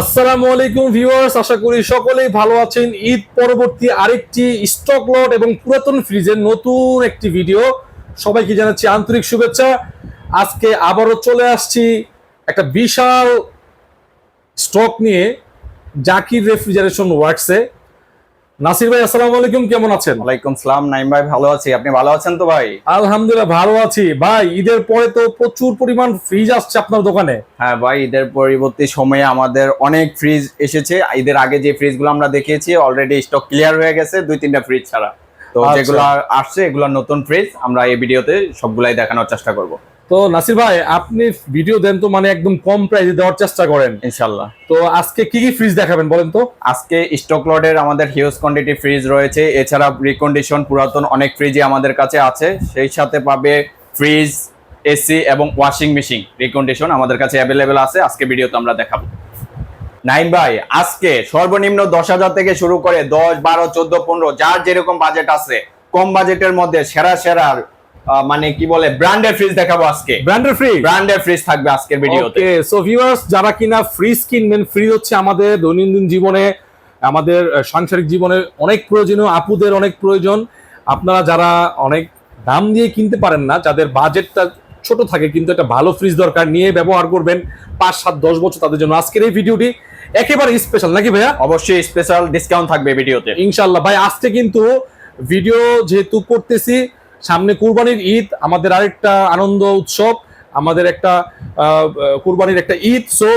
আসসালামু আলাইকুম ভিউয়ার্স, আশা করি সকলেই ভালো আছেন। ঈদ পরবর্তী আরেকটি স্টক লট এবং পুরাতন ফ্রিজের নতুন একটি ভিডিও সবাইকে জানাচ্ছি আন্তরিক শুভেচ্ছা। আজকে আবারও চলে আসছি একটা বিশাল স্টক নিয়ে জাকির রেফ্রিজারেশন ওয়ার্কসে নাসির ভাই আসসালামু আলাইকুম কেমন আছেন? ওয়ালাইকুম সালাম নাইম ভাই ভালো আছি। আপনি ভালো আছেন তো ভাই? আলহামদুলিল্লাহ ভালো আছি। ভাই ঈদের পরে তো প্রচুর পরিমাণ ফ্রিজ আসছে আপনার দোকানে। হ্যাঁ ভাই ঈদের পরবর্তী সময়ে আমাদের অনেক ফ্রিজ এসেছে। ঈদের আগে যে ফ্রিজগুলো আমরা দেখিয়েছি অলরেডি স্টক ক্লিয়ার হয়ে গেছে দুই তিনটা ফ্রিজ ছাড়া। তো আচ্ছা। যেগুলো আসছে এগুলো নতুন ফ্রিজ আমরা এই ভিডিওতে সবগুলাই দেখানোর চেষ্টা করব। তো নাসির ভাই আপনি ভিডিও দেন তো মানে একদম কম প্রাইসে দেওয়ার চেষ্টা করেন। ইনশাল্লাহ। তো আজকে কি কি ফ্রিজ দেখাবেন বলেন তো? আজকে স্টক লটের আমাদের হিউজ কোয়ান্টিটি ফ্রিজ রয়েছে। এছাড়া রিকন্ডিশন পুরাতন অনেক ফ্রিজই আমাদের কাছে আছে। সেই সাথে পাবে ফ্রিজ এসি এবং ওয়াশিং মেশিন রিকন্ডিশন আমাদের কাছে অ্যাভেলেবেল আছে। আজকে ভিডিওতে আমরা দেখাবো। নাইম ভাই আজকে সর্বনিম্ন দশ হাজার থেকে শুরু করে দশ বারো চোদ্দ পনেরো যার যেরকম বাজেট আছে কম বাজেটের মধ্যে সেরা সেরা মানে কি বলে ব্র্যান্ডের ফ্রিজ দেখাবো আজকে। ব্র্যান্ডের ফ্রিজ ব্র্যান্ডের ফ্রিজ থাকবে আজকের ভিডিওতে। ওকে সো ভিউয়ার্স যারা কিনা ফ্রিজ কিনবেন ফ্রিজ হচ্ছে আমাদের দৈনন্দিন জীবনে আমাদের সাংসারিক জীবনে অনেক প্রয়োজনীয় আপুদের অনেক প্রয়োজন। আপনারা যারা অনেক দাম দিয়ে কিনতে পারেন না যাদের বাজেটটা ছোট থাকে কিন্তু একটা ভালো ফ্রিজ দরকার নিয়ে ব্যবহার করবেন পাঁচ সাত দশ বছর তাদের জন্য। আজকের এই ভিডিওটি একেবারে স্পেশাল নাকি ভাইয়া? অবশ্যই স্পেশাল ডিসকাউন্ট থাকবে ভিডিওতে। ইনশাল্লাহ ভাই আজকে কিন্তু ভিডিও যেহেতু করতেছি সামনে কুরবানির ঈদ আমাদের আরেকটা আনন্দ উৎসব আমাদের একটা কুরবানির একটা ঈদ। সো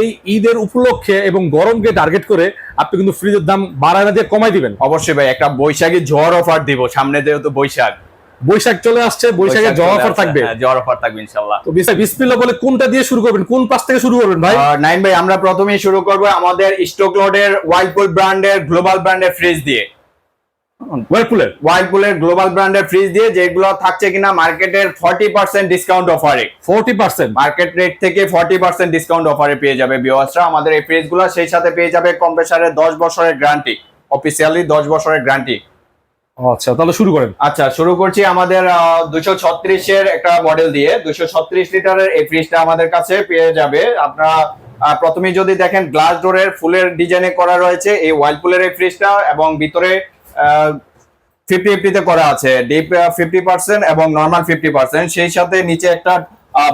এই ঈদের উপলক্ষে এবং গরমকে টার্গেট করে আপনি কিন্তু ফ্রিজের দাম বাড়ায় না দিয়ে কমাই দিবেন। অবশ্যই ভাই একটা বৈশাখী ঝড় অফার দিব সামনে যেহেতু বৈশাখ। বৈশাখ চলে আসছে বৈশাখে জ্বর অফার থাকবে। হ্যাঁ, ঝড় অফার থাকবে ইনশাল্লাহ। তো বিসমিল্লাহ বলে কোনটা দিয়ে শুরু করবেন? কোন পাশ থেকে শুরু করবেন ভাই? নাইন ভাই আমরা প্রথমেই শুরু করব আমাদের স্টক লোডের ওয়াইল্ডপুল ব্র্যান্ডের গ্লোবাল ব্র্যান্ডের ফ্রিজ দিয়ে। ওয়ারপুলের ওয়াইল্ডপুলের গ্লোবাল ব্র্যান্ডের ফ্রিজ দিয়ে যেগুলো থাকছে কিনা মার্কেটের ফর্টি পার্সেন্ট ডিসকাউন্ট অফারে ফোরটি পার্সেন্ট মার্কেট রেট থেকে ফর্টি পার্সেন্ট ডিসকাউন্ট অফারে পেয়ে যাবে ভিউয়ার্সরা আমাদের এই ফ্রিজগুলো সেই সাথে পেয়ে যাবে কম্প্রেসারের দশ বছরের গ্যারান্টি অফিসিয়ালি দশ বছরের গ্যারান্টি আচ্ছা তাহলে শুরু করেন। আচ্ছা শুরু করছি আমাদের দুশো ছত্রিশের একটা মডেল দিয়ে। দুশো ছত্রিশ লিটারের এই ফ্রিজটা আমাদের কাছে পেয়ে যাবে। আপনারা আহ, প্রথমেই যদি দেখেন গ্লাস ডোরের ফুলের ডিজাইনে করা রয়েছে এই ওয়াইল্ডপুলের এই ফ্রিজটা এবং ভিতরে ফিফটি ফিফটিতে করা আছে। ডিপ ফিফটি পার্সেন্ট এবং নর্মাল ফিফটি পার্সেন্ট সেই সাথে নিচে একটা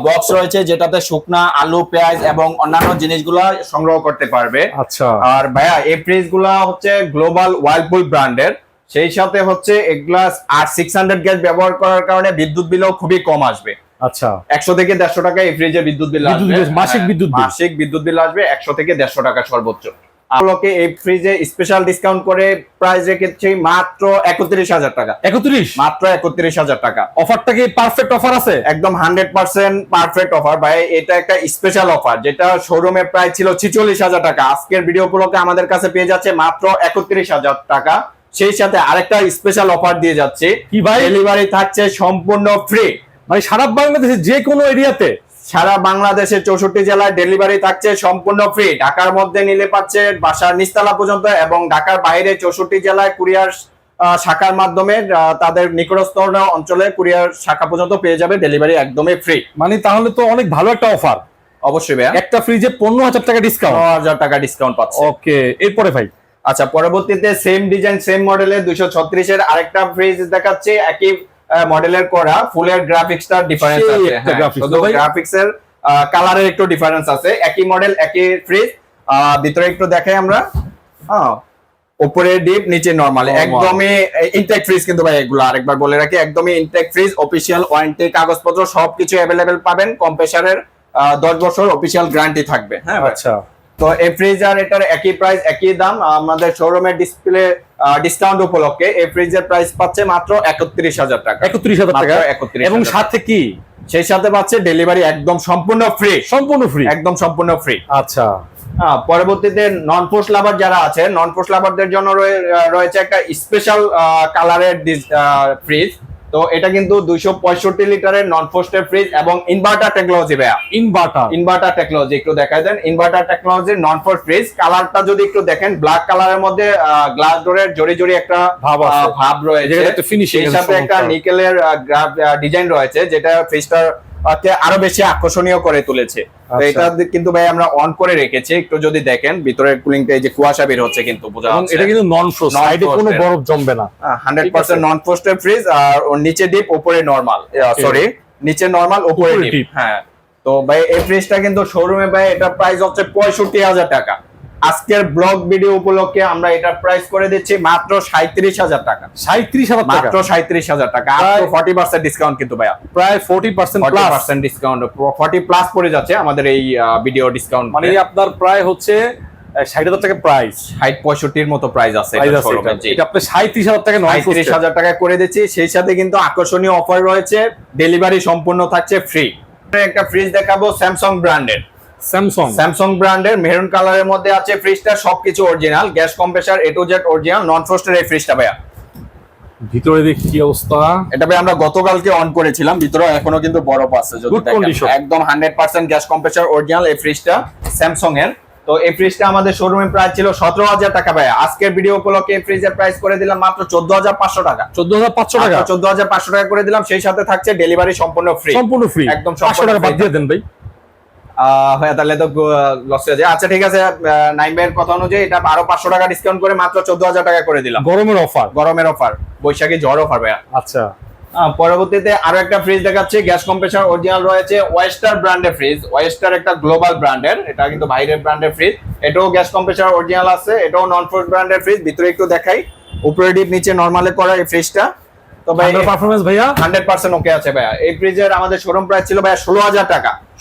বক্স রয়েছে যেটাতে শুকনা আলু পেঁয়াজ এবং অন্যান্য জিনিসগুলা সংগ্রহ করতে পারবে। আচ্ছা। আর ভাইয়া এই ফ্রিজগুলা হচ্ছে গ্লোবাল ওয়াইল্ডপুল ব্র্যান্ডের সেই সাথে হচ্ছে এগুলা আর সিক্স হান্ড্রেড গ্যাস ব্যবহার করার কারণে বিদ্যুৎ বিলও খুবই কম আসবে। আচ্ছা। একশো থেকে দেড়শো টাকা এই ফ্রিজে বিদ্যুৎ বিল আসবে। মাসিক হ্যাঁ, বিদ্যুৎ। মাসিক বিদ্যুৎ বিল আসবে একশো থেকে দেড়শো টাকা সর্বোচ্চ। আপনাকে এই ফ্রিজে স্পেশাল ডিসকাউন্ট করে প্রাইস রেখেছি মাত্র একত্রিশ হাজার টাকা। একত্রিশ? মাত্র একত্রিশ হাজার টাকা। অফারটা কি পারফেক্ট অফার আছে? একদম হান্ড্রেড পার্সেন্ট পারফেক্ট অফার ভাই এটা একটা স্পেশাল অফার যেটা শোরুমে প্রায় ছিল ছিচল্লিশ হাজার টাকা। আজকের ভিডিও উপলক্ষে আমাদের কাছে পেয়ে যাচ্ছে মাত্র একত্রিশ হাজার টাকা। সেই সাথে আরেকটা স্পেশাল অফার দিয়ে যাচ্ছে। কি ভাই? ডেলিভারি থাকছে সম্পূর্ণ ফ্রি মানে সারা বাংলাদেশে যে কোনো এরিয়াতে সারা বাংলাদেশের চৌষট্টি জেলায় ডেলিভারি থাকছে সম্পূর্ণ ফ্রি ঢাকার মধ্যে নিলে পাচ্ছে বাসার নিস্তালা পর্যন্ত এবং ঢাকার বাইরে চৌষট্টি জেলায় কুরিয়ার শাখার মাধ্যমে তাদের নিকটস্থ অঞ্চলে কুরিয়ার শাখা পর্যন্ত পেয়ে যাবে ডেলিভারি একদমই ফ্রি মানে তাহলে তো অনেক ভালো একটা অফার অবশ্যই ভাইয়া। একটা ফ্রিজে পনেরো হাজার টাকা ডিসকাউন্ট হাজার টাকা ডিসকাউন্ট পাচ্ছে। ওকে এরপরে ভাই। আচ্ছা পরবর্তীতে সেম ডিজাইন সেম মডেলের দুশো ছত্রিশের আরেকটা ফ্রিজ দেখাচ্ছে। একই মডেলের করা ফুলের গ্রাফিক্সটা ডিফারেন্স আছে একটা শুধু তো ভাই? গ্রাফিক্স এর কালারের একটু ডিফারেন্স আছে। একই মডেল একই ফ্রিজ ভিতরে একটু দেখাই আমরা। হ্যাঁ উপরে ডিপ নিচে নরমাল একদমই ইনটেক ফ্রিজ কিন্তু ভাই এগুলো আরেকবার বলে রাখি একদমই ইনটেক ফ্রিজ অফিসিয়াল ওয়ারেন্টি কাগজপত্র সবকিছু অ্যাভেলেবেল পাবেন। কম্প্রেসারের দশ বছর অফিসিয়াল গ্যারান্টি থাকবে। হ্যাঁ আচ্ছা। তো এই ফ্রিজার এটার একই প্রাইস একই দাম আমাদের শোরুমের ডিসপ্লে ডিসকাউন্ট উপলক্ষে এই ফ্রিজের প্রাইস পাচ্ছে মাত্র একত্রিশ হাজার টাকা। একত্রিশ হাজার টাকা। 31,000 এবং সাথে কি? সেই সাথে পাচ্ছে ডেলিভারি একদম সম্পূর্ণ ফ্রি সম্পূর্ণ ফ্রি একদম সম্পূর্ণ ফ্রি আচ্ছা। পরবর্তীতে নন পোস্ট লাভার যারা আছে নন পোস্ট লাভারদের জন্য রয়েছে একটা স্পেশাল কালারের ফ্রিজ তো এটা কিন্তু দুইশো পঁয়ষট্টি লিটারের নন ফোস্টের ফ্রিজ এবং ইনভার্টার টেকনোলজি ভাইয়া। ইনভার্টার ইনভার্টার টেকনোলজি একটু দেখাই দেন। Inverter technology non frost fridge কালারটা যদি একটু দেখেন ব্ল্যাক কালারের মধ্যে গ্লাস ডোরের জড়ি জড়ি একটা ভাব ভাব রয়েছে। একটা সাথে। নিকেলের ডিজাইন রয়েছে যেটা ফ্রিজটার আরও বেশি আকর্ষণীয় করে তুলেছে। তো আচ্ছা। এটা কিন্তু ভাই আমরা অন করে রেখেছি একটু যদি দেখেন ভিতরের কুলিংটা এই যে কুয়াশা বের হচ্ছে কিন্তু বোঝা যাচ্ছে। এটা কিন্তু নন ফ্রোস্ট সাইডে কোনো বরফ জমবে না। হান্ড্রেড ঠিক পার্সেন্ট আছে। নন ফ্রোস্টেড ফ্রিজ আর ওর নিচে ডিপ উপরে নরমাল সরি নিচে নরমাল উপরে উপরে ডিপ হ্যাঁ। তো ভাই এই ফ্রিজটা কিন্তু শোরুমে ভাই এটা প্রাইস হচ্ছে পঁয়ষট্টি হাজার টাকা। আজকের ব্লগ ভিডিও উপলক্ষে আমরা এটা প্রাইস করে দিচ্ছি মাত্র সাঁত্রিশ হাজার টাকা। সাঁত্রিশ হাজার মাত্র সাঁত্রিশ হাজার টাকা। প্রায়- ফর্টি পার্সেন্ট ডিসকাউন্ট কিন্তু ভাইয়া। প্রায় forty percent percent discount forty plus পড়ে যাচ্ছে আমাদের এই ভিডিও ডিসকাউন্ট মানে আপনার প্রায় হচ্ছে ষাট হাজার টাকা প্রাইস ষাট পঁয়ষট্টির মতো প্রাইস আছে আপনি সাঁত্রিশ হাজার টাকা হাজার টাকা করে দিচ্ছি সেই সাথে কিন্তু আকর্ষণীয় অফার রয়েছে ডেলিভারি সম্পূর্ণ থাকছে ফ্রি একটা ফ্রিজ দেখাবো স্যামসাং ব্র্যান্ডের স্যামসং স্যামসাং ব্র্যান্ডের মেরুন কালারের মধ্যে আছে ফ্রিজটা সবকিছু original gas compressor A to Z original non ফ্রস্টের এই ফ্রিজটা ভাইয়া। ভিতরে দেখি কি অবস্থা। এটা ভাই আমরা গতকালকে অন করেছিলাম ভিতরে এখনও কিন্তু বরফ আছে যদি। একদম hundred percent gas compressor original এই ফ্রিজটা স্যামসাং এর তো এই ফ্রিজটা আমাদের শোরুমে প্রাইস ছিল সতেরো হাজার টাকা ভাই আজকের ভিডিও উপলক্ষে এই ফ্রিজের প্রাইস করে দিলাম মাত্র চোদ্দ হাজার পাঁচশো টাকা। চোদ্দ হাজার পাঁচশো টাকা? চোদ্দ হাজার পাঁচশো টাকা করে দিলাম সেই সাথে থাকছে ডেলিভারি সম্পূর্ণ ফ্রি সম্পূর্ণ ফ্রি একদম পাঁচশো টাকা বাদ দিয়ে দেন ভাই। হ্যাঁ তাহলে তো লস হয়ে যায়। আচ্ছা ঠিক আছে ভাইয়ের কথা অনুযায়ী এটা আরও পাঁচশো টাকা ডিসকাউন্ট করে মাত্র চোদ্দ হাজার টাকা করে দিলাম। গরমের অফার গরমের অফার বৈশাখী ঝড় অফার ভাইয়া। আচ্ছা। পরবর্তীতে আরও একটা ফ্রিজ দেখাচ্ছি গ্যাস কম্প্রেসার অরিজিনাল রয়েছে ওয়েস্টার ব্র্যান্ডের ফ্রিজ ওয়েস্টার একটা গ্লোবাল ব্র্যান্ডের এটা কিন্তু বাইরের ব্র্যান্ডের ফ্রিজ এটাও গ্যাস কম্প্রেসার অরিজিনাল আছে এটাও নন ব্র্যান্ডের ফ্রিজ ভিতরে একটু দেখাই। উপরে ডিপ নিচে নরমালে করা এই ফ্রিজটা তো ভাই পারফরমেন্স ভাইয়া? হান্ড্রেড পার্সেন্ট ওকে আছে ভাইয়া। এই ফ্রিজের আমাদের শোরুম প্রাইস ছিল ভাইয়া ষোলো হাজার টাকা। 16,000 আজকের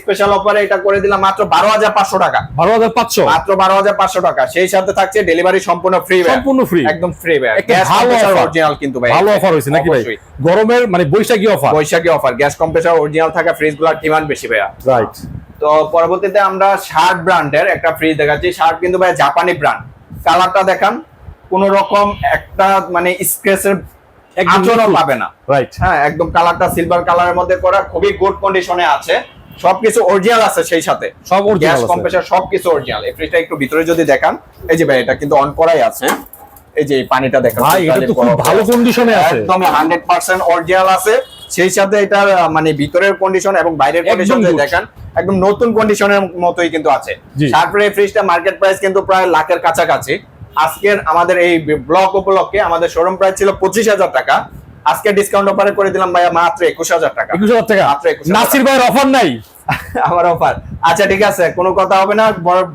স্পেশাল অফারে এটা করে দিলাম মাত্র বারো হাজার পাঁচশো টাকা। বারো হাজার পাঁচশো? মাত্র বারো হাজার পাঁচশো টাকা। সেই সাথে থাকছে ডেলিভারি সম্পূর্ণ ফ্রি সম্পূর্ণ একদম। অরিজিনাল কিন্তু ভাই। ভালো অফার হয়েছে নাকি ভাই? গরমের মানে Baishakhi offer Baishakhi offer gas compressor original থাকা ফ্রিজগুলার ডিমান্ড বেশি ভাইয়া। রাইট তো পরবর্তীতে আমরা শার্ট ব্র্যান্ডের একটা ফ্রিজ দেখাচ্ছি। শার্ট কিন্তু ভাই জাপানি ব্র্যান্ড কালারটা দেখান। কোন রকম একটা মানে স্ক্রেচের আচরণ পাবে না। রাইট হ্যাঁ একদম কালারটা সিলভার কালারের মধ্যে করা খুবই গুড কন্ডিশনে আছে। সবকিছু অরিজিনাল আছে সেই সাথে। সব গ্যাস কম্প্রেসার সবকিছু অরিজিনাল এই ফ্রিজটা একটু ভিতরে যদি দেখান এই যে ভাই এটা কিন্তু অন করাই আছে। এই যে পানিটা দেখেন ভাই এটা তো খুব ভালো কন্ডিশনে আছে। একদম হান্ড্রেড পার্সেন্ট অরিজিনাল আছে। সেই সাথে এটার মানে ভিতরের কন্ডিশন এবং বাইরের কন্ডিশন যদি দেখেন একদম নতুন কন্ডিশনের মতোই কিন্তু আছে। তারপরে ফ্রিজটা মার্কেট প্রাইস কিন্তু প্রায় লাখের কাছাকাছি। আজকের আমাদের এই ব্লক উপলক্ষে আমাদের শোরুম প্রাইস ছিল পঁচিশ হাজার টাকা। আজকে ডিসকাউন্ট অফারে করে দিলাম ভাইয়া মাত্র একুশ হাজার টাকা। একুশ হাজার টাকা? মাত্র 21,000 নাসির ভাইয়ের অফার নাই? আমার অফার আচ্ছা ঠিক আছে কোনো কথা হবে না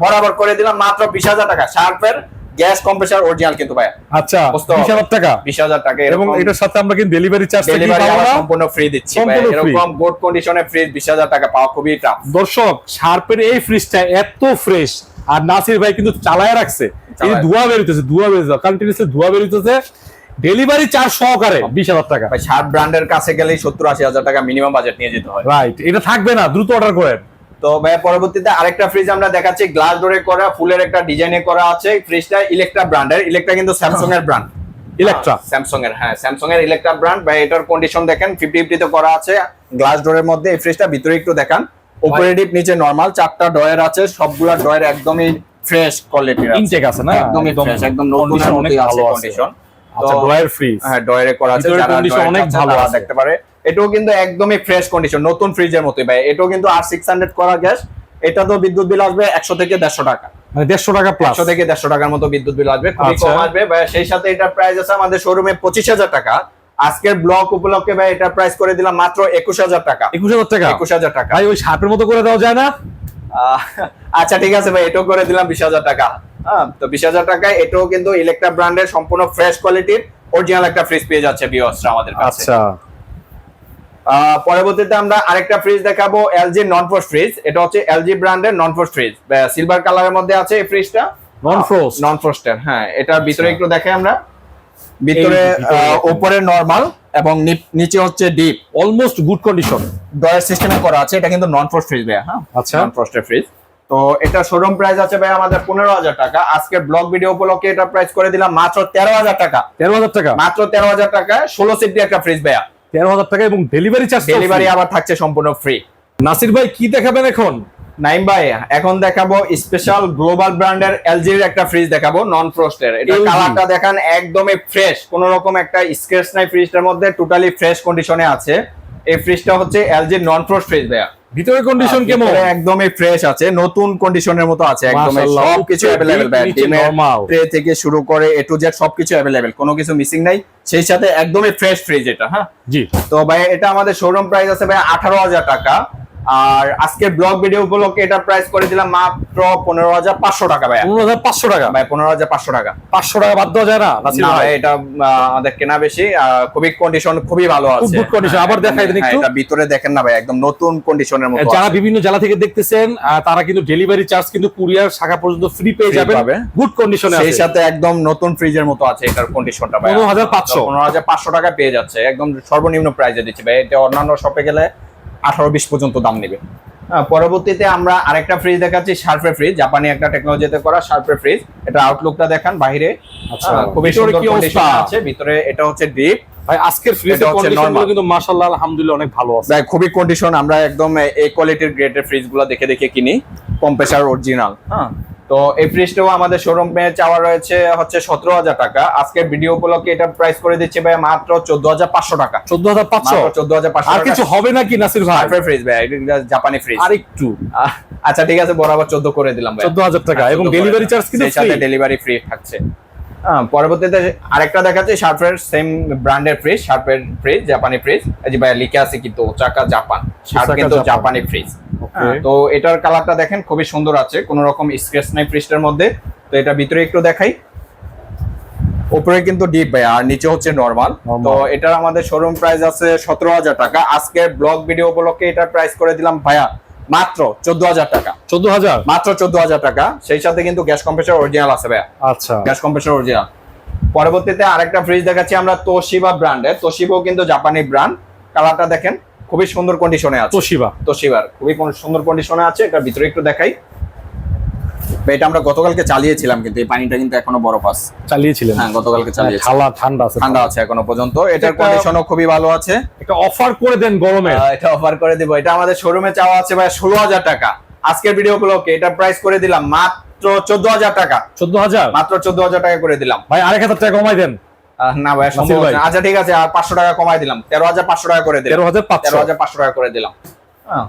বরাবর করে দিলাম মাত্র বিশ হাজার টাকা। শার্পের গ্যাস কম্প্রেসার অরিজিনাল কিন্তু ভাইয়া। আচ্ছা বুঝতে বিশ হাজার টাকা। বিশ হাজার টাকা এবং এটার সাথে আমরা কিন্তু ডেলিভারি চার্জ ডেলিভারি সম্পূর্ণ ফ্রি দিচ্ছি ভাই। এরকম গুড কন্ডিশনে ফ্রিজ বিশ হাজার টাকা পাওয়া খুবই টাফ দর্শক শার্পের এই ফ্রিজটা এত ফ্রেশ আর নাসির ভাই কিন্তু চালায় রাখছে। এই যে চালায়। ধোয়া বেরোতেছে ধোয়া বেরোতেছে কন্টিনিউসলি ধোয়া বেরোতেছে। ডেলিভারি চার্জ সহকারে বিশ হাজার টাকা। ভাই শার্ট ব্র্যান্ডের কাছে গেলেই সত্তর আশি হাজার টাকা মিনিমাম বাজেট নিয়ে যেতে হয়। রাইট এটা থাকবে না দ্রুত অর্ডার করেন তো ভাই পরবর্তীতে আরেকটা ফ্রিজ আমরা দেখাচ্ছি গ্লাস ডোরে করা ফুলের একটা ডিজাইনে করা আছে। ফ্রিজটা ইলেকট্রা ব্র্যান্ডের ইলেকট্রা কিন্তু স্যামসাং এর ব্র্যান্ড Electra। স্যামসাং এর হ্যাঁ স্যামসাং এর ইলেকট্রা ব্র্যান্ড ভাই এটার কন্ডিশন দেখেন ফিফটি ফিফটি তে করা আছে। গ্লাস ডোরের মধ্যে এই ফ্রিজটা ভিতরে একটু দেখান। উপরে ডিপ নিচে নরমাল চারটা ডয়ের আছে সবগুলা ডয়ের একদমই ফ্রেশ কোয়ালিটির ইনটেক আছে। না? একদমই ফ্রেশ একদম নতুন অনেক ভালো কন্ডিশন আচ্ছা ড্রয়ার ফ্রি হ্যাঁ ডয়ারে করা আছে যারা ডয়ার অনেক ভালো আছে। দেখতে পারে। এটাও কিন্তু একদমই ফ্রেশ কন্ডিশন নতুন ফ্রিজের মতোই ভাই। এটাও কিন্তু আর সিক্স হান্ড্রেড করা গ্যাস এটা তো বিদ্যুৎ বিল আসবে একশো থেকে দেড়শো টাকা। মানে দেড়শো টাকা প্লাস একশো থেকে দেড়শো টাকার মতো বিদ্যুৎ বিল আসবে খুবই আচ্ছা। কম আসবে। ভাই সেই সাথে এটা প্রাইস আছে আমাদের শোরুমে পঁচিশ হাজার টাকা। আজকের ব্লক উপলক্ষে ভাই এটার প্রাইস করে দিলাম মাত্র একুশ হাজার টাকা। একুশ হাজার টাকা? একুশ হাজার টাকা। ভাই ওই শার্পের মতো করে দেওয়া যায় না? আচ্ছা ঠিক আছে ভাই এটাও করে দিলাম বিশ হাজার টাকা। হ্যাঁ তো বিশ হাজার টাকায় এটাও কিন্তু ইলেকট্রা ব্র্যান্ডের সম্পূর্ণ ফ্রেশ কোয়ালিটির অরিজিনাল একটা ফ্রিজ পেয়ে যাচ্ছে বিওসরা আমাদের কাছে। আচ্ছা। পরবর্তীতে আমরা আরেকটা ফ্রিজ দেখাবো এলজি নন ফ্রোস্ট ফ্রিজ এটা হচ্ছে এলজি ব্র্যান্ডের নন ফ্রোস্ট ফ্রিজ সিলভার কালারের মধ্যে আছে এই ফ্রিজটা Non-frost? নন ফ্রোস্টের হ্যাঁ এটার ভিতরে আচ্ছা। একটু দেখাই আমরা। ভিতরে উপরে নরমাল এবং নিচে হচ্ছে deep almost good condition drawer সিস্টেমে করা আছে এটা কিন্তু নন ফ্রোস্ট ফ্রিজ ভাই হ্যাঁ? আচ্ছা। নন ফ্রোস্টের ফ্রিজ তো এটা শোরুম প্রাইস আছে ভাই আমাদের পনেরো হাজার টাকা। আজকের ব্লগ ভিডিও উপলক্ষে এটা প্রাইস করে দিলাম মাত্র তেরো হাজার টাকা। তেরো হাজার টাকা? মাত্র তেরো হাজার টাকা ষোলো সিটি একটা ফ্রিজ ভাইয়া। তেরো হাজার টাকা এবং ডেলিভারি চার্জ ডেলিভারি আবার থাকছে সম্পূর্ণ ফ্রি নাসির ভাই কি দেখাবেন এখন? নাইম ভাই এখন দেখাবো স্পেশাল গ্লোবাল ব্র্যান্ডের এলজির একটা ফ্রিজ দেখাবো নন ফ্রস্টের এটা কালারটা দেখান একদমই ফ্রেশ কোন রকম একটা স্ক্র্যাচ নাই ফ্রিজটার মধ্যে টোটালি ফ্রেশ কন্ডিশনে আছে। এই ফ্রিজটা হচ্ছে এলজি নন ফ্রোস্ট ফ্রিজ ভাইয়া। ভিতরে কন্ডিশন কেমন? একদমই ফ্রেশ আছে নতুন কন্ডিশনের মতো আছে একদম সবকিছু ভাই নিচে ডিমের ট্রে থেকে শুরু করে এ টু জেড সবকিছু অ্যাভেলেবেল কোনো কিছু মিসিং নাই। সেই সাথে একদমই ফ্রেশ ফ্রিজ এটা হ্যাঁ? জি। তো ভাই এটা আমাদের শোরুম প্রাইস আছে ভাই আঠারো হাজার টাকা। আর আজকের ব্লগ ভিডিও উপলক্ষে এটা প্রাইস করে দিলাম মাত্র পনেরো হাজার পাঁচশো টাকা ভাই পনেরো হাজার পাঁচশো টাকা। ভাই পনেরো হাজার পাঁচশো টাকা। পাঁচশো টাকা বাদ দেওয়া যায় না না ভাই ভাই, এটা আমাদের কেনা বেশি খুবই কন্ডিশন খুবই ভালো আছে। good condition। হ্যাঁ, আবার দেখাই দেন হ্যাঁ, একটু। এটা ভিতরে দেখেন না ভাই একদম নতুন কন্ডিশনের মতো যারা বিভিন্ন জেলা থেকে দেখতেছেন তারা কিন্তু ডেলিভারি চার্জ কিন্তু কুরিয়ার শাখা পর্যন্ত ফ্রি পেয়ে যাবেন। গুড কন্ডিশনে সেই সাথে একদম নতুন ফ্রিজের মতো আছে এটার কন্ডিশনটা ভাই 15,500 পনেরো হাজার পাঁচশো। টাকা পেয়ে যাচ্ছে একদম সর্বনিম্ন প্রাইসে দিচ্ছে ভাই। এটা অন্যান্য শপে গেলে আঠারো বিশ পর্যন্ত দাম নেবে। হ্যাঁ, পরবর্তীতে আমরা আরেকটা ফ্রিজ দেখাচ্ছি শার্পের ফ্রিজ জাপানি একটা টেকনোলজিতে করা শার্পের ফ্রিজ এটা আউটলুকটা দেখান বাইরে। আচ্ছা খুবই ভিতরে সুন্দর কন্ডিশন আছে ভিতরে এটা হচ্ছে ডিপ ভাই আজকের ফ্রিজের। কিন্তু মাশাআল্লাহ আলহামদুলিল্লাহ অনেক ভালো আছে। ভাই খুবই কন্ডিশন আমরা একদম এই কোয়ালিটির গ্রেডের ফ্রিজগুলো দেখে দেখে কিনি। কম্প্রেসার অরিজিনাল হ্যাঁ। তো এই ফ্রিজটাও আমাদের শোরুমে চাওয়া রয়েছে হচ্ছে সতেরো হাজার টাকা। আজকে ভিডিও উপলক্ষে এটা প্রাইস করে দিচ্ছে ভাই মাত্র চোদ্দ হাজার পাঁচশো টাকা। চোদ্দ হাজার পাঁচশো? চোদ্দ হাজার পাঁচশো আর কিছু হবে নাকি নাসির ভাই? ফ্রিজ ভাই জাপানি ফ্রিজ আর একটু আচ্ছা ঠিক আছে বরাবর চোদ্দ করে দিলাম ভাই। চোদ্দ হাজার টাকা হ্যাঁ, এবং ডেলিভারি চার্জ কিন্তু সাথে ডেলিভারি ফ্রি থাকছে। পরবর্তীতে আরেকটা দেখাচ্ছে শার্পের সেম ব্র্যান্ডের ফ্রিজ শার্পের ফ্রিজ জাপানি ফ্রিজ এই যে ভাই লিখে আছে কিন্তু জাপান শার্প কিন্তু জাপানি ফ্রিজ তো এটার কালারটা দেখেন খুবই সুন্দর আছে কোনো রকম স্ক্র্যাচ নাই ফ্রিজটার মধ্যে। তো এটা ভিতরে একটু দেখাই। উপরে কিন্তু ডিপ ভাই আর নিচে হচ্ছে নরমাল। তো এটার আমাদের শোরুম প্রাইস আছে সতেরো হাজার টাকা। আজকে ব্লগ ভিডিও উপলক্ষে এটার প্রাইস করে দিলাম ভাইয়া মাত্র চোদ্দ হাজার টাকা। চোদ্দ হাজার? মাত্র চোদ্দ হাজার টাকা। সেই সাথে কিন্তু গ্যাস কম্প্রেসার অরিজিনাল আছে ভাইয়া। আচ্ছা। গ্যাস কম্প্রেসার অরিজিনাল পরবর্তীতে আরেকটা ফ্রিজ দেখাচ্ছি আমরা তোশিবা ব্র্যান্ডের তোশিবাও কিন্তু জাপানি ব্র্যান্ড কালারটা দেখেন খুবই সুন্দর কন্ডিশনে আছে। তোশিবা তোশিবার খুবই সুন্দর কন্ডিশনে আছে। এটার ভিতরে একটু দেখাই। এটা আমরা গতকালকে চালিয়েছিলাম কিন্তু এই পানিটা কিন্তু এখনও বরফ আছে। চালিয়েছিলেন? হ্যাঁ গতকালকে চালিয়েছি। ঠান্ডা ঠান্ডা আছে ঠান্ডা আছে এখনও পর্যন্ত। এটার কন্ডিশনও খুবই ভালো আছে। একটা অফার করে দেন গরমে। এটা অফার করে দিব। এটা আমাদের শোরুমে চাওয়া আছে ভাই ষোলো হাজার টাকা। আজকের ভিডিও গুলোকে এটা প্রাইস করে দিলাম মাত্র চোদ্দ হাজার টাকা। চোদ্দ হাজার? মাত্র চোদ্দ হাজার টাকা করে দিলাম। ভাই আরেক হাজার টাকা কমাই দেন। না ভাই। সম্ভব। আচ্ছা ঠিক আছে আর পাঁচশো টাকা কমাই দিলাম। তেরো হাজার পাঁচশো টাকা করে দিলাম। তেরো হাজার তেরো পাঁচশো হাজার পাঁচশো টাকা করে দিলাম। হ্যাঁ।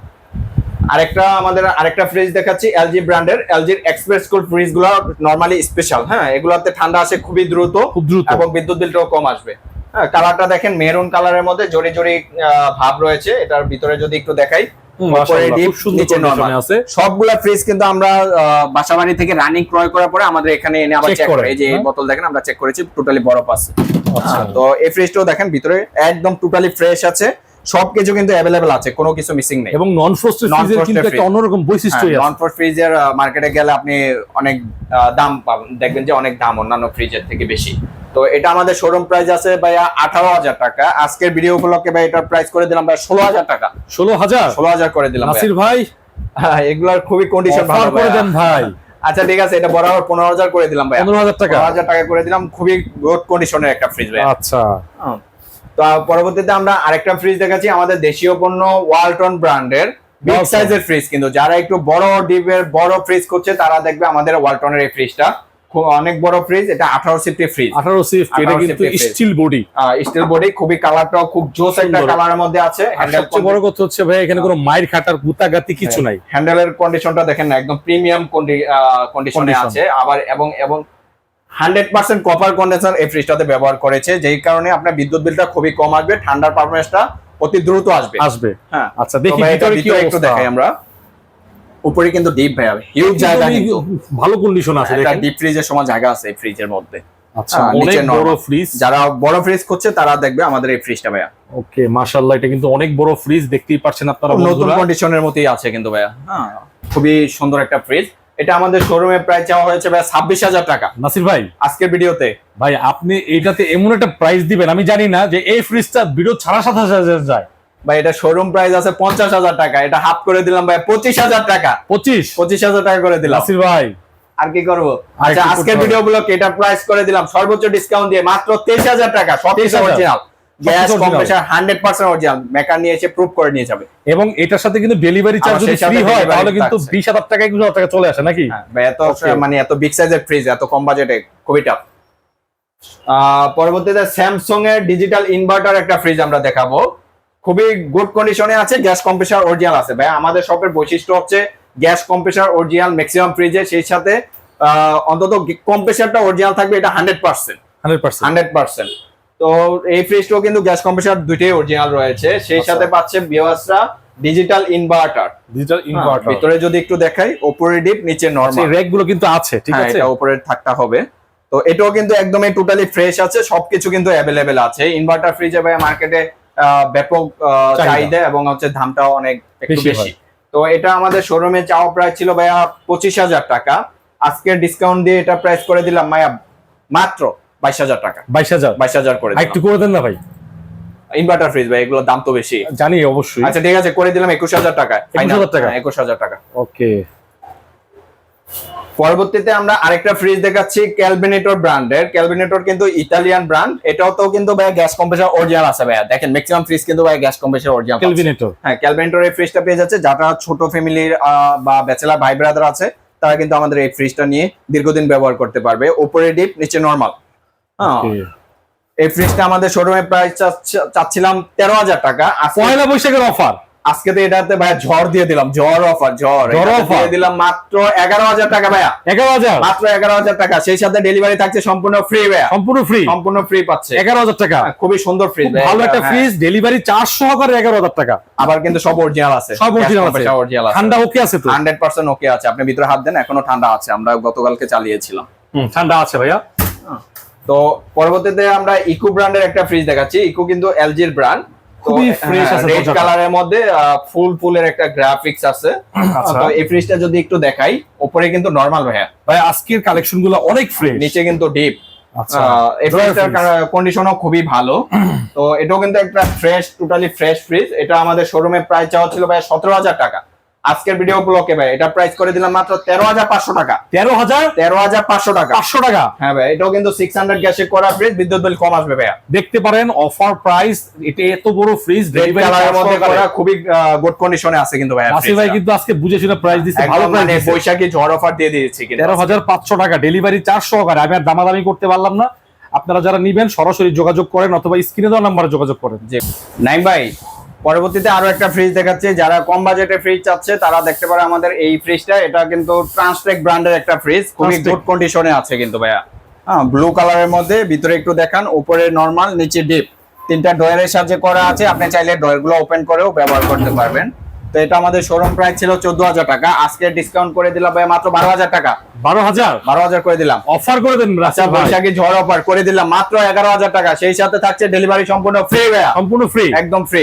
আরেকটা আমাদের আরেকটা ফ্রিজ দেখাচ্ছি এলজি ব্র্যান্ডের এলজির এক্সপ্রেস কুল ফ্রিজগুলো নর্মালি স্পেশাল হ্যাঁ? এগুলোতে ঠান্ডা আসে খুবই দ্রুত খুব দ্রুত। এবং বিদ্যুৎ বিলটাও কম আসবে। হ্যাঁ কালারটা দেখেন মেরুন কালারের মধ্যে জড়ি জড়ি ভাব রয়েছে এটার ভিতরে যদি একটু দেখাই সবগুলা ফ্রিজ কিন্তু আমরা বাসাবাড়ি থেকে রানিং ক্রয় করার পরে আমাদের এখানে এনে আবার চেক করে, এই যে এই হ্যাঁ? বোতল দেখেন আমরা চেক করেছি টোটালি বরফ আছে। আচ্ছা। তো এই ফ্রিজটাও দেখেন ভিতরে একদম টোটালি ফ্রেশ আছে। সবকিছু কিন্তু অ্যাভেলেবেল আছে কোনো কিছু মিসিং নেই। এবং নন ফ্রস্টেড ফ্রিজের কিন্তু একটা। অন্যরকম বৈশিষ্ট্যই নন আছে। ফর ফ্রিজের মার্কেটে গেলে আপনি অনেক দাম পাবেন। দেখবেন যে অনেক দাম অন্যান্য ফ্রিজের থেকে বেশি। তো এটা আমাদের শোরুম প্রাইস আছে ভাইয়া আঠারো হাজার টাকা। আজকের ভিডিও উপলক্ষে ভাই এটার প্রাইস করে দিলাম ভাই ষোলো হাজার টাকা। ষোলো হাজার? ষোলো হাজার করে দিলাম। নাসির ভাই? হ্যাঁ, এগুলার খুবই কন্ডিশন ভালো করে দেন ভাই। আচ্ছা ঠিক আছে এটা বরাবর পনেরো হাজার করে দিলাম ভাই পনেরো হাজার টাকা। হাজার টাকা করে দিলাম। খুবই গুড কন্ডিশনের একটা ফ্রিজ ভাই আচ্ছা। তো পরবর্তীতে আমরা আরেকটা ফ্রিজ দেখাচ্ছি আমাদের দেশীয় পণ্য ওয়ালটন ব্র্যান্ডের বিগ সাইজের ফ্রিজ কিন্তু। যারা একটু বড় ডিপের বড় ফ্রিজ করছে তারা দেখবে আমাদের ওয়ালটনের এই ফ্রিজটা খুব অনেক বড় ফ্রিজ এটা আঠারো সিফটি ফ্রিজ আঠারো সিফট এটা কিন্তু স্টিল বডি স্টিল বডি খুবই কালারটাও খুব জোস একটা। কালারের মধ্যে আছে। সবচেয়ে বড় কথা হচ্ছে ভাই এখানে কোনো মায়ের খাটার গুতাগাতি কিছু নাই। হ্যান্ডেলের কন্ডিশনটা দেখেন না একদম প্রিমিয়াম কন্ডিশনে আছে। আবার এবং এবং হান্ড্রেড পার্সেন্ট কপার কন্ডেন্সার এই ফ্রিজটাতে ব্যবহার করেছে যেই কারণে আপনার বিদ্যুৎ বিলটা খুবই কম আসবে ঠান্ডার পারফরমেন্সটা অতি দ্রুত আসবে। আসবে। হ্যাঁ আচ্ছা দেখি ভিতরে কি একটু দেখাই আমরা। উপরে কিন্তু ডিপ ভাই হিউজ জায়গা ভালো কন্ডিশন আছে দেখেন। ডিপ ফ্রিজের সময় জায়গা আছে এই ফ্রিজের মধ্যে। আচ্ছা অনেক বড় ফ্রিজ যারা বড় ফ্রিজ করছে তারা দেখবে আমাদের এই ফ্রিজটা ভাইয়া। ওকে মাশাআল্লাহ এটা কিন্তু অনেক বড় ফ্রিজ দেখতেই পাচ্ছেন আপনারা নতুন কন্ডিশনের মতোই আছে কিন্তু ভাইয়া। হ্যাঁ খুবই সুন্দর একটা ফ্রিজ এটা আমাদের শোরুমে প্রায় চাওয়া হয়েছে ভাইয়া ছাব্বিশ হাজার টাকা। নাসির ভাই। আজকের ভিডিওতে। ভাই আপনি এটাতে এমন একটা প্রাইস দিবেন আমি জানি না যে এই ফ্রিজটা ভিডিও ছাড়া সাথে সাথে যায়। ভাই এটা শোরুম প্রাইস আছে পঞ্চাশ হাজার টাকা। এটা হাফ করে দিলাম ভাই পঁচিশ হাজার টাকা। পঁচিশ? পঁচিশ হাজার টাকা করে দিলাম। নাসির ভাই। আর কি করব? আচ্ছা আজকের ভিডিও গুলোকে এটা প্রাইস করে দিলাম সর্বোচ্চ ডিসকাউন্ট দিয়ে মাত্র তেইশ হাজার টাকা সব কিছু original gas original। Compressor hundred percent original maker নিয়ে এসে প্রুফ করে নিয়ে যাবে। এবং এটার সাথে কিন্তু ডেলিভারি চার্জ যদি ফ্রি হয় তাহলে কিন্তু টাকা টাকা চলে আসে নাকি? হ্যাঁ, এত মানে এত বিগ সাইজের ফ্রিজ এত কম বাজেটে খুবই টাফ পরবর্তীতে স্যামসং এর ডিজিটাল ইনভার্টার একটা ফ্রিজ আমরা দেখাবো। খুবই গুড কন্ডিশনে আছে গ্যাস কম্প্রেসার অরিজিনাল আছে। ভাই আমাদের শপের বৈশিষ্ট্য হচ্ছে গ্যাস কম্প্রেসার অরিজিনাল ম্যাক্সিমাম ফ্রিজে সেই সাথে অন্তত কম্প্রেসারটা অরিজিনাল থাকবে এটা hundred percent hundred percent hundred percent তো এই ফ্রিজটাও কিন্তু গ্যাস কম্প্রেসার দুইটাই অরিজিনাল রয়েছে। সেই আচ্ছা। সাথে পাচ্ছে বিওয়াসরা ডিজিটাল ইনভার্টার ডিজিটাল ইনভার্টার ভিতরে যদি একটু দেখাই উপরে ডিপ নিচে নরমাল রেকগুলো কিন্তু আছে ঠিক হ্যাঁ আছে? এটা উপরে থাকতে হবে। তো এটাও কিন্তু একদমই টোটালি ফ্রেশ আছে সবকিছু কিন্তু অ্যাভেলেবেল আছে। ইনভার্টার ফ্রিজে ভাই মার্কেটে ব্যাপক চাহিদা। এবং হচ্ছে দামটাও অনেক একটু বেশি তো এটা আমাদের শোরুমে চাওয়া প্রাইস ছিল ভাইয়া পঁচিশ হাজার টাকা। আজকে ডিসকাউন্ট দিয়ে এটা প্রাইস করে দিলাম ভাইয়া মাত্র বাইশ হাজার টাকা। বাইশ হাজার? বাইশ হাজার করে একটু করে দেন না ভাই? ইনভার্টার ফ্রিজ ভাই এগুলোর দাম তো বেশি। জানি অবশ্যই। আচ্ছা ঠিক আছে করে দিলাম একুশ হাজার টাকা। 21,000 টাকা? একুশ হাজার টাকা। ওকে। পরবর্তীতে আমরা আরেকটা ফ্রিজ দেখাচ্ছি ক্যালভিনেটর ব্র্যান্ডের ক্যালভিনেটর কিন্তু ইতালিয়ান ব্র্যান্ড এটাও তো কিন্তু ভাই গ্যাস কম্প্রেসার অরিজিনাল আছে ভাইয়া। দেখেন ম্যাক্সিমাম ফ্রিজ কিন্তু ভাই গ্যাস কম্প্রেসার অরিজিনাল কেলভিনেটর হ্যাঁ ক্যালভিনেটর এই ফ্রিজটা পেয়ে যাচ্ছে যারা ছোট ফ্যামিলির বা ব্যাচেলার ভাই ব্রাদার আছে তারা কিন্তু আমাদের এই ফ্রিজটা নিয়ে দীর্ঘদিন ব্যবহার করতে পারবে। উপরে ডিপ নিচে নরমাল হ্যাঁ এই ফ্রিজটা আমাদের শোরুমে প্রাইস চাচ্ছিলাম তেরো হাজার টাকা। পয়লা বৈশাখের অফার আজকে তো এটাতে ভাইয়া ঝড় দিয়ে দিলাম ঝড় অফার ঝড়। দিয়ে দিলাম মাত্র এগারো হাজার টাকা ভাইয়া। এগারো হাজার? মাত্র এগারো হাজার টাকা। সেই সাথে ডেলিভারি থাকছে সম্পূর্ণ ফ্রি ভাইয়া। সম্পূর্ণ ফ্রি সম্পূর্ণ ফ্রি পাচ্ছে। এগারো হাজার টাকা? হ্যাঁ, খুবই সুন্দর ফ্রিজ ভালো একটা ফ্রিজ ডেলিভারি চার্জ সহকারে এগারো হাজার টাকা। আবার কিন্তু সব অরিজিনাল আছে। সব original আছে। অরিজিনাল আছে। ঠান্ডা ওকে আছে তো? হান্ড্রেড পার্সেন্ট ওকে আছে। আপনি ভিতরে হাত দেন এখনও ঠান্ডা আছে। আমরা গতকালকে চালিয়েছিলাম। ঠান্ডা আছে ভাইয়া। তো পরবর্তীতে আমরা ইকো ব্র্যান্ডের একটা ফ্রিজ দেখাচ্ছি। ইকো কিন্তু এলজির ব্র্যান্ড খুবই fresh আছে রেড কালারের মধ্যে ফুল ফুলের একটা গ্রাফিক্স আছে। আচ্ছা। তো এই ফ্রিজটা যদি একটু দেখাই উপরে কিন্তু নরমাল ভাইয়া। ভাই আজকের কালেকশনগুলো অনেক ফ্রেশ নিচে কিন্তু ডিপ আচ্ছা। কন্ডিশনও খুবই ভালো। তো এটাও কিন্তু একটা ফ্রেশ টোটালি ফ্রেশ ফ্রিজ এটা আমাদের শোরুমে প্রাইস চাওয়া ছিল ভাই সতেরো হাজার টাকা। আজকের ভিডিও ব্লকে ভাই এটা প্রাইস করে দিলাম মাত্র তেরো হাজার পাঁচশো টাকা। তেরো হাজার? তেরো হাজার পাঁচশো টাকা। পাঁচশো টাকা? হ্যাঁ ভাই এটাও কিন্তু সিক্স হান্ড্রেড গ্যাসে করা ফ্রিজ বিদ্যুৎ বিল কম আসবে ভাইয়া। দেখতে পারেন অফার প্রাইস এটা এত বড় ফ্রিজ খুবই গুড কন্ডিশনে আছে কিন্তু ভাইয়া নাসির ভাই কিন্তু আজকে বুঝে শুনে প্রাইস দিচ্ছে ভালো প্রাইস মানে বৈশাখী ঝড় অফার দিয়ে দিয়েছি কিন্তু। তেরো হাজার পাঁচশো টাকা ডেলিভারি চার্জ সহকারে। আমি আর দামাদামি করতে পারলাম না। আপনারা যারা নিবেন সরাসরি যোগাযোগ করেন অথবা স্ক্রিনে দেওয়া নাম্বারে যোগাযোগ করেন। নাইম ভাই পরবর্তীতে আরও একটা ফ্রিজ দেখাচ্ছে। যারা কম বাজেটের ফ্রিজ চাচ্ছে তারা দেখতে পারে আমাদের এই ফ্রিজটা এটা কিন্তু ট্রান্সটেক ব্র্যান্ডের একটা ফ্রিজ খুবই গুড কন্ডিশনে আছে কিন্তু ভাইয়া। হ্যাঁ ব্লু কালারের মধ্যে ভিতরে একটু দেখান উপরে নরমাল নিচে ডিপ তিনটা ডয়ারের সাহায্যে করা আছে। আপনি চাইলে ডয়ারগুলো ওপেন করেও ব্যবহার করতে পারবেন। তো এটা আমাদের শোরুম প্রাইস ছিল চোদ্দ হাজার টাকা। আজকে ডিসকাউন্ট করে দিলাম ভাই মাত্র বারো হাজার টাকা। বারো হাজার? বারো হাজার করে দিলাম। অফার করে দেন আচ্ছা বৈশাখী ঝড় অফার করে দিলাম। মাত্র এগারো হাজার টাকা। সেই সাথে থাকছে ডেলিভারি সম্পূর্ণ ফ্রি ভাইয়া। সম্পূর্ণ ফ্রি একদম ফ্রি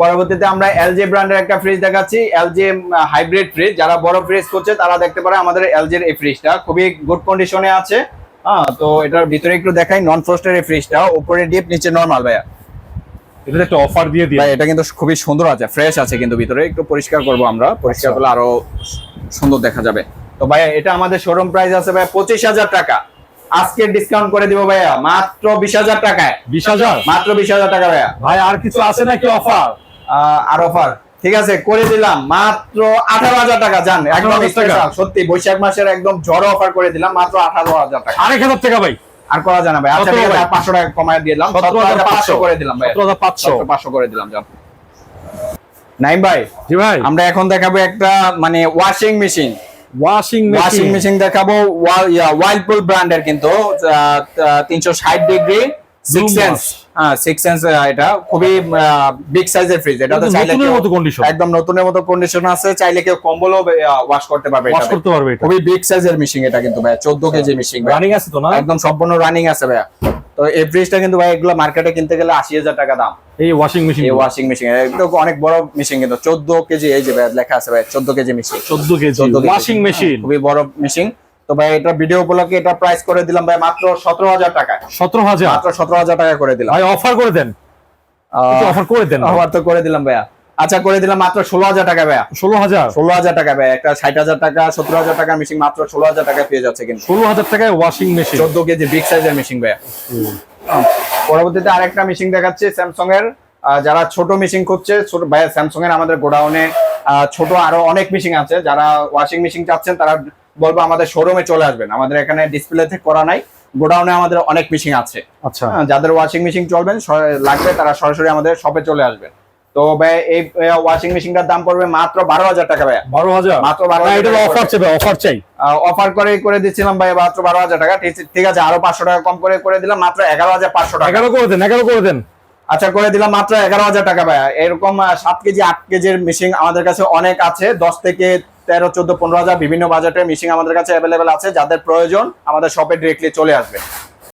পরবর্তীতে আমরা এলজি ব্র্যান্ডের একটা ফ্রিজ দেখাচ্ছি। এলজি হাইব্রিড ফ্রিজ যারা বড় ফ্রিজ করছে তারা দেখতে পারে আমাদের এলজির এই ফ্রিজটা খুবই গুড কন্ডিশনে আছে। হ্যাঁ তো এটার ভিতরে একটু দেখাই নন ফ্রস্টের এই ফ্রিজটা উপরে ডিপ নিচে নর্মাল ভাইয়া। এটা একটা অফার দিয়ে দিই এটা কিন্তু খুবই সুন্দর আছে ফ্রেশ আছে কিন্তু ভিতরে। একটু পরিষ্কার করব আমরা। পরিষ্কার করলে আরও সুন্দর দেখা যাবে। তো এটা আমাদের শোরুম প্রাইস আছে ভাই পঁচিশ হাজার টাকা। আজকে ডিসকাউন্ট করে দিব ভাইয়া। মাত্র বিশ হাজার টাকায়। বিশ হাজার? মাত্র বিশ হাজার টাকা ভাইয়া। ভাই আর কিছু আছে নাকি অফার আর অফার ঠিক আছে করে দিলাম। মাত্র আঠারো হাজার টাকা জান একদম 18,000 টাকা। special, সত্যি বৈশাখ মাসের একদম ঝড় অফার করে দিলাম মাত্র আঠারো হাজার টাকা। আরেক হাজার টাকা ভাই। আর করা জানা ভাই। আচ্ছা ঠিক আছে, আর পাঁচশো টাকা কমায় দিলাম। সতেরো হাজার পাঁচশো। করে দিলাম ভাই পাঁচশো। পাঁচশো করে দিলাম জান। নাইম ভাই। জি ভাই। আমরা এখন দেখাবো একটা মানে washing machine washing washing machine দেখাবো। ওয়াইলপুল ব্র্যান্ডের কিন্তু তিনশো ষাট ডিগ্রি হ্যাঁ এটা খুবই বিগ সাইজের ফ্রিজ এটা তো চাইলে মতো কন্ডিশন একদম নতুনের মতো কন্ডিশন আছে। চাইলে কেউ কম্বলও ওয়াশ করতে পারবে ওয়াশ করতে পারবে খুবই বিগ সাইজের মেশিন এটা কিন্তু ভাই চোদ্দ কেজি মেশিন রানিং আছে তো না? একদম সম্পূর্ণ রানিং আছে ভাই তো এই ফ্রিজটা কিন্তু ভাই এগুলো মার্কেটে কিনতে গেলে আশি হাজার টাকা দাম। এই ওয়াশিং মেশিন এই ওয়াশিং মেশিন এটা অনেক বড় মেশিন কিন্তু। চোদ্দ কেজি এই যে ভাই লেখা আছে ভাই চোদ্দ kg machine 14 kg. 14 washing machine খুবই বড় মেশিন তো ভাই এটা ভিডিও উপলক্ষে এটা প্রাইস করে দিলাম ভাই মাত্র সতেরো হাজার টাকা 17000 মাত্র সতেরো হাজার টাকা করে দিলাম। ভাই অফার করে দেন। অফার করে দেন। আবার তো করে দিলাম ভাইয়া। আচ্ছা করে দিলাম মাত্র ষোলো হাজার টাকা ষোলো হাজার? ষোলো হাজার টাকা ভাই একটা ষাট হাজার টাকা সতেরো হাজার টাকা মেশিন মাত্র ষোলো হাজার টাকা পেয়ে যাচ্ছে কিন্তু। 16000 টাকায় ওয়াশিং মেশিন চোদ্দ কেজি বিগ সাইজের মেশিন ভাইয়া। পরবর্তীতে আরেকটা মেশিন দেখাচ্ছে স্যামসং এর যারা ছোট মেশিন করছে ছোট ভাইয়া স্যামসং এর আমাদের গোডাউনে ছোট আরও অনেক মেশিন আছে। যারা ওয়াশিং মেশিন চাচ্ছেন তারা বলব আমাদের শোরুমে চলে আসবেন। আমাদের এখানে ডিসপ্লেতে করা নাই গোডাউনে আমাদের অনেক মেশিন আছে। আচ্ছা। যাদের ওয়াশিং মেশিন চলবেন লাগবে তারা সরাসরি আমাদের শপে চলে আসবেন। তো ভাই এই ওয়াশিং মেশিনটার দাম পড়বে মাত্র বারো হাজার টাকা ভাইয়া। বারো হাজার? মাত্র 12,000 না, এটার টাকা অফার চাই অফার চাই। অফার করে করে দিচ্ছিলাম ভাই মাত্র বারো হাজার টাকা। ঠিক- আছে আরও পাঁচশো টাকা কম করে করে দিলাম মাত্র এগারো হাজার পাঁচশো টাকা। এগারো করে দেন এগারো করে দেন। আচ্ছা করে দিলাম মাত্র এগারো হাজার টাকা ভাইয়া। এরকম সাত কেজি আট কেজির মেশিন আমাদের কাছে অনেক আছে। দশ থেকে তেরো চোদ্দ পনেরো হাজার বিভিন্ন বাজেটের মেশিন আমাদের কাছে অ্যাভেলেবেল আছে। যাদের প্রয়োজন আমাদের শপে ডিরেক্টলি চলে আসবে।